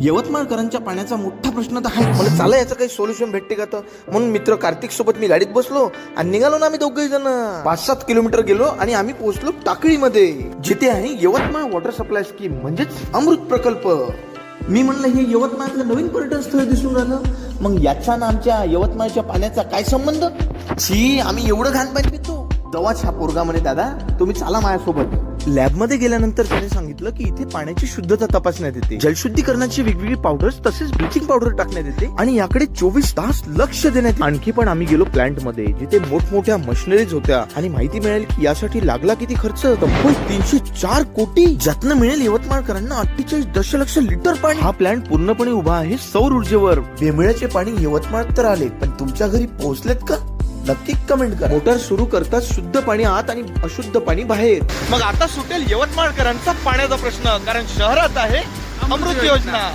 यवतमाळकरांच्या पाण्याचा मोठा प्रश्न तर आहे. मला चाला याचं काही सोल्युशन भेटते का तर? म्हणून मित्र कार्तिक सोबत मी गाडीत बसलो आणि निघालो ना आम्ही दोघे जण. पाच सात किलोमीटर गेलो आणि आम्ही पोहोचलो टाकळीमध्ये जिथे आहे यवतमाळ वॉटर सप्लाय स्कीम म्हणजेच अमृत प्रकल्प. मी म्हणलं हे यवतमाळचं नवीन पर्यटन स्थळ दिसून राहिलं. मग याचा ना आमच्या यवतमाळच्या पाण्याचा काय संबंध? छी आम्ही एवढं घाण पाणी पितो. दवाच हा पोरगा म्हणे दादा. तुम्ही चाला माझ्यासोबत. लॅबमध्ये गेल्यानंतर त्याने सांगितलं की इथे पाण्याची शुद्धता तपासण्यात येते. जलशुद्धीकरणाची वेगवेगळी पावडर्स तसेच ब्लिचिंग पावडर टाकण्यात येते आणि याकडे चोवीस तास लक्ष देण्यात आणखी पण आम्ही गेलो प्लांटमध्ये जिथे मोठमोठ्या मशिनरीज होत्या. आणि माहिती मिळेल की यासाठी लागला किती खर्च? तब्बल तीनशे चार कोटी. ज्यातनं मिळेल यवतमाळकरांना अठ्ठेचाळीस दशलक्ष लिटर पाणी. हा प्लांट पूर्णपणे उभा आहे सौर ऊर्जेवर. बेमिळ्याचे पाणी यवतमाळ तर आले पण तुमच्या घरी पोहोचलेत का? नक्की कमेंट करा. मोटर सुरू करताच शुद्ध पाणी आत आणि अशुद्ध पाणी बाहेर. मग आता सुटेल यवतमाळकरांचा पाण्याचा प्रश्न कारण शहरात आहे अमृत योजना.